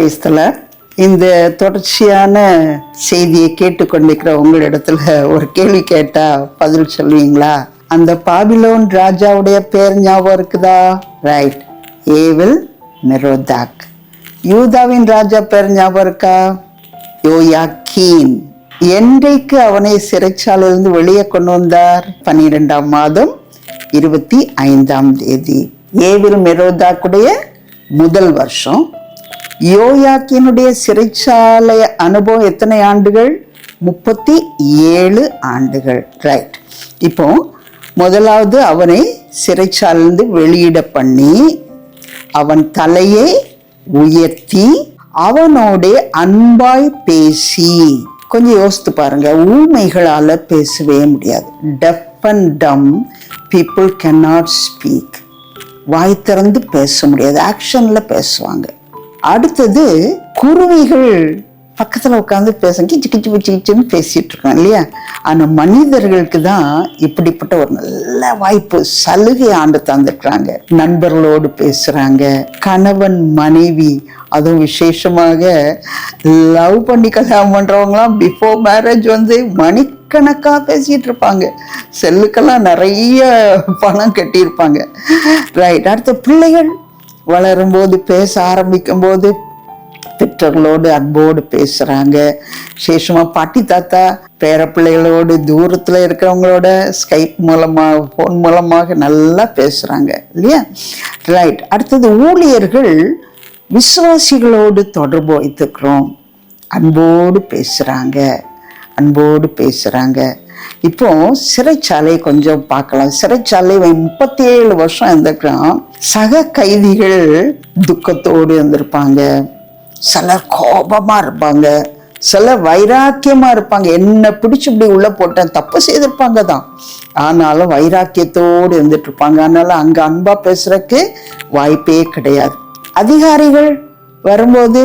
பிரைஸ்தல இந்த தொடர்ச்சியான செய்தியை கேட்டுக்கொண்டிருக்கிற உங்களிடத்துல ஒரு கேள்வி கேட்டா பதில் சொல்லுவீங்களா? அந்த பாபிலோன் ராஜாவுடைய பேர் ஞாபகம் இருக்குதா? ரைட் ஏவில் மெரோதாக் யூதாவின் ராஜா பேர் ஞாபகம் இருக்கா? யோயாக்கீன் என்றைக்கு அவனை சிறைச்சாலையிலிருந்து வெளியே கொண்டு வந்தார்? பன்னிரெண்டாம் மாதம் இருபத்தி ஐந்தாம் தேதி. ஏவில் மெரோதாக்குடைய முதல் வருஷம் யோயாக்கினுடைய சிறைச்சாலை அனுபவம் எத்தனை ஆண்டுகள்? முப்பத்தி ஏழு ஆண்டுகள். ரைட் இப்போ முதலாவது அவனை சிறைச்சாலிருந்து வெளியிட பண்ணி அவன் தலையை உயர்த்தி அவனோட அன்பாய் பேசி கொஞ்சம் யோசித்து பாருங்க ஊமைகளால் பேசவே முடியாது. Deaf and dumb people cannot speak வாய் திறந்து பேச முடியாது. ஆக்ஷனில் பேசுவாங்க. அடுத்தது குருவிகள் பக்கத்தில் உட்காந்து பேச கிச்சு கிச்சு கிச்சு கிச்சுன்னு பேசிட்டு இருக்கான் இல்லையா? ஆனால் மனிதர்களுக்கு தான் இப்படிப்பட்ட ஒரு நல்ல வாய்ப்பு சலுகை ஆண்டு தந்துடுறாங்க நண்பர்களோடு பேசுறாங்க கணவன் மனைவி அதுவும் விசேஷமாக லவ் பண்ணி கல்யாணம் பண்ணுறவங்களாம் பிஃபோர் மேரேஜ் வந்து மணிக்கணக்காக பேசிட்டு இருப்பாங்க. செல்லுக்கெல்லாம் நிறைய பணம் கட்டியிருப்பாங்க. ரைட் அடுத்த பிள்ளைகள் வளரும்போது பேச ஆரம்பிக்கும் போது பெற்றோர்களோடு அன்போடு பேசுகிறாங்க விசேஷமாக பாட்டி தாத்தா பேர பிள்ளைகளோடு தூரத்தில் இருக்கிறவங்களோட ஸ்கைப் மூலமாக ஃபோன் மூலமாக நல்லா பேசுகிறாங்க இல்லையா? ரைட் அடுத்தது ஊழியர்கள் விசுவாசிகளோடு தொடர்பு வைத்துக்கிறோம். அன்போடு பேசுகிறாங்க அன்போடு பேசுகிறாங்க இப்போ சிறைச்சாலை கொஞ்சம் பார்க்கலாம். சிறைச்சாலை முப்பத்தி ஏழு வருஷம் இருந்திருக்கலாம். சக கைதிகள் துக்கத்தோடு இருந்திருப்பாங்க. சிலர் கோபமா இருப்பாங்க. சில வைராக்கியமா இருப்பாங்க. என்ன பிடிச்சு இப்படி உள்ள போட்டேன் தப்பு செய்திருப்பாங்க தான். ஆனாலும் வைராக்கியத்தோடு இருந்துட்டு இருப்பாங்க அதனால அங்க அன்பா பேசுறதுக்கு வாய்ப்பே கிடையாது. அதிகாரிகள் வரும்போது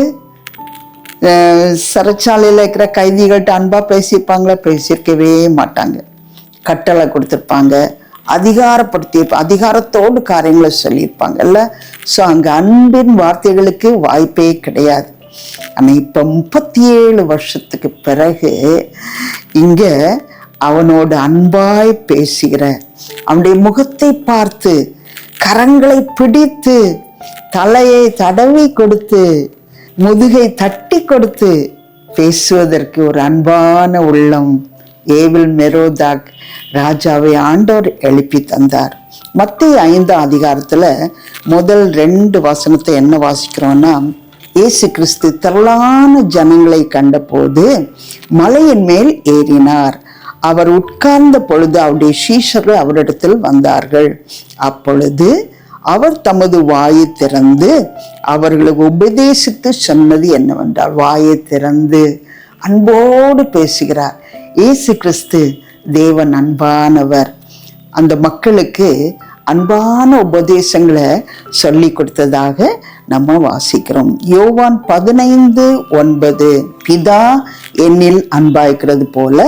சிறைச்சாலையில் இருக்கிற கைதிகள்கிட்ட அன்பாக பேசியிருப்பாங்களா? பேசியிருக்கவே மாட்டாங்க. கட்டளை கொடுத்துருப்பாங்க. அதிகாரப்படுத்தி அதிகாரத்தோடு காரியங்களை சொல்லியிருப்பாங்கல்ல ஸோ அங்கே அன்பின் வார்த்தைகளுக்கு வாய்ப்பே கிடையாது. ஆனால் இப்போ முப்பத்தி ஏழு வருஷத்துக்கு பிறகு இங்கே அவனோட அன்பாய் பேசுகிற அவனுடைய முகத்தை பார்த்து கரங்களை பிடித்து தலையை தடவி கொடுத்து முதுகை தட்டி கொடுத்து பேசுவதற்கு ஒரு அன்பான உள்ளம். ஏவில் மெரோதாக் ராஜாவை ஆண்டோர் எழுப்பி தந்தார். மத்திய ஐந்தாம் அதிகாரத்தில் முதல் ரெண்டு வசனத்தை என்ன வாசிக்கிறோம்னா இயேசு கிறிஸ்து திரளான ஜனங்களை கண்டபோது மலையின் மேல் ஏறினார். அவர் உட்கார்ந்த பொழுது அவருடைய சீஷர்கள் அவரிடத்தில் வந்தார்கள். அப்பொழுது அவர் தமது வாயை திறந்து அவர்களுக்கு உபதேசித்து சொன்னது என்னவென்றால் வாயை திறந்து அன்போடு பேசுகிறார். இயேசு கிறிஸ்து தேவன் அன்பானவர். அந்த மக்களுக்கு அன்பான உபதேசங்களை சொல்லி கொடுத்ததாக நம்ம வாசிக்கிறோம். யோவான் பதினைந்து ஒன்பது பிதா என்னில் அன்பாய்க்கிறது போல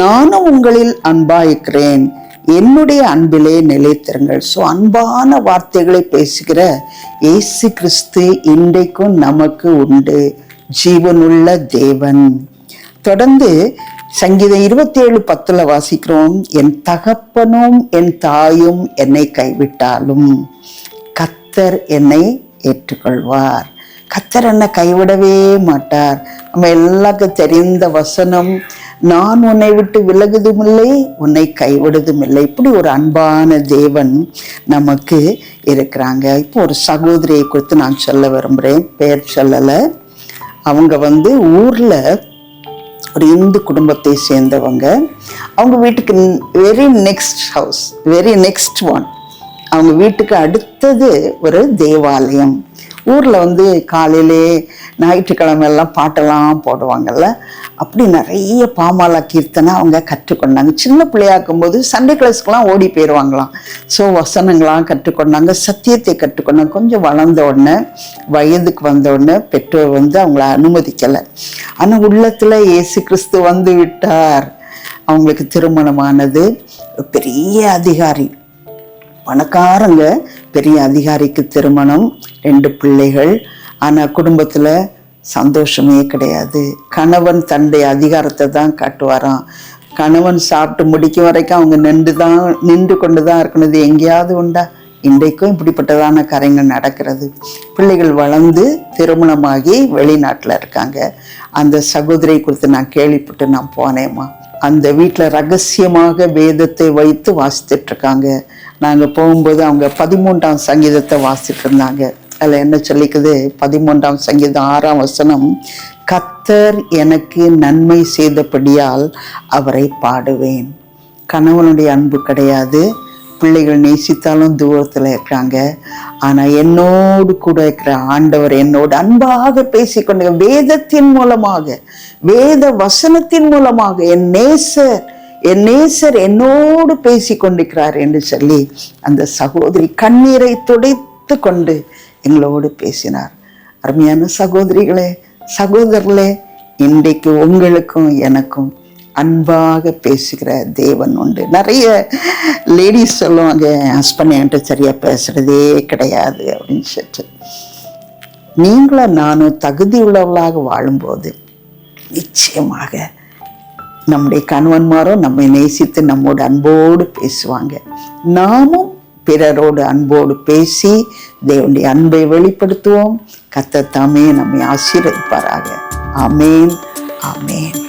நானும் உங்களில் அன்பாய்க்கிறேன் என்னுடைய அன்பிலே நிலைத்திருங்கள். ஸோ அன்பான வார்த்தைகளை பேசுகிற இயேசு கிறிஸ்து இன்றைக்கும் நமக்கு உண்டு. ஜீவனுள்ள தேவன். தொடர்ந்து சங்கீதம் இருபத்தி ஏழு பத்தில் வாசிக்கிறோம். என் தகப்பனும் என் தாயும் என்னை கைவிட்டாலும் கத்தர் என்னை ஏற்றுக்கொள்வார். கத்தர் என்னை கைவிடவே மாட்டார். நம்ம எல்லாருக்கும் தெரிந்த வசனம். நான் உன்னை விட்டு விலகுதும் இல்லை உன்னை கைவிடுதும் இல்லை இப்படி ஒரு அன்பான தேவன் நமக்கு இருக்கிறாங்க. இப்போ ஒரு சகோதரியை குறித்து நான் சொல்ல விரும்புகிறேன் பேர் சொல்லலை. அவங்க வந்து ஊரில் ஒரு இந்து குடும்பத்தை சேர்ந்தவங்க. அவங்க வீட்டுக்கு very next house very next one அவங்க வீட்டுக்கு அடுத்தது ஒரு தேவாலயம். ஊரில் வந்து காலையிலே ஞாயிற்றுக்கிழமையெல்லாம் பாட்டெல்லாம் போடுவாங்கள்ல அப்படி நிறைய பாமாலா கீர்த்தனை அவங்க கற்றுக்கொண்டாங்க. சின்ன பிள்ளையாக்கும் போது சண்டே கிளாஸ்க்கெலாம் ஓடி போயிடுவாங்களாம் ஸோ வசனங்களாம் கற்றுக்கொண்டாங்க. சத்தியத்தை கற்றுக்கொண்டாங்க. கொஞ்சம் வளர்ந்த உடனே வயதுக்கு வந்த உடனே பெற்றோர் வந்து அவங்கள அனுமதிக்கலை. ஆனால் உள்ளத்தில் இயேசு கிறிஸ்து வந்து விட்டார். அவங்களுக்கு திருமணமானது. பெரிய அதிகாரி. பணக்காரங்க பெரிய அதிகாரிக்கு திருமணம் ரெண்டு பிள்ளைகள் ஆனால் குடும்பத்தில் சந்தோஷமே கிடையாது. கணவன் தன்னுடைய அதிகாரத்தை தான் காட்டுவாராம். கணவன் சாப்பிட்டு முடிக்கும் வரைக்கும் அவங்க நின்று தான் நின்று கொண்டு தான் இருக்கணும். எங்கேயாவது உண்டா? இன்றைக்கும் இப்படிப்பட்டதான காரியங்கள் நடக்கிறது. பிள்ளைகள் வளர்ந்து திருமணமாகி வெளிநாட்டில் இருக்காங்க. அந்த சகோதரி குறித்து நான் கேள்விப்பட்டு நான் போனேம்மா. அந்த வீட்டில் ரகசியமாக வேதத்தை வைத்து வாசித்துட்ருக்காங்க நாங்கள் போகும்போது அவங்க பதிமூன்றாம் சங்கீதத்தை வாசிட்டு இருந்தாங்க. அதில் என்ன சொல்லிக்குது? பதிமூன்றாம் சங்கீதம் ஆறாம் வசனம் கத்தர் எனக்கு நன்மை செய்தபடியால் அவரை பாடுவேன். கணவனுடைய அன்பு கிடையாது. பிள்ளைகள் நேசித்தாலும் தூரத்தில் இருக்கிறாங்க. ஆனால் என்னோடு கூட இருக்கிற ஆண்டவர் என்னோடு அன்பாக பேசிக்கொண்டு வேதத்தின் மூலமாக வேத வசனத்தின் மூலமாக என் நேசர் என் நேசர் என்னோடு பேசி கொண்டிருக்கிறார் என்று சொல்லி அந்த சகோதரி கண்ணீரை துடைத்து கொண்டு எங்களோடு பேசினார். அருமையான சகோதரிகளே சகோதரர்களே இன்றைக்கு உங்களுக்கும் எனக்கும் அன்பாக பேசுகிற தேவன் உண்டு. நிறைய லேடிஸ் சொல்லுவாங்க ஹஸ்பண்ட் என்கிட்ட சரியாக பேசுகிறதே கிடையாது அப்படின்னு சொல்லிட்டு. நீங்களும் நானும் தகுதி உள்ளவளாக வாழும்போது நிச்சயமாக நம்முடைய கணவன்மாரும் நம்மை நேசித்து நம்மோடு அன்போடு பேசுவாங்க. நாமும் பிறரோடு அன்போடு பேசி தேவனுடைய அன்பை வெளிப்படுத்துவோம். கத்தத்தாமே நம்மை ஆசீர்வதிப்பாராக. அமேன் அமேன்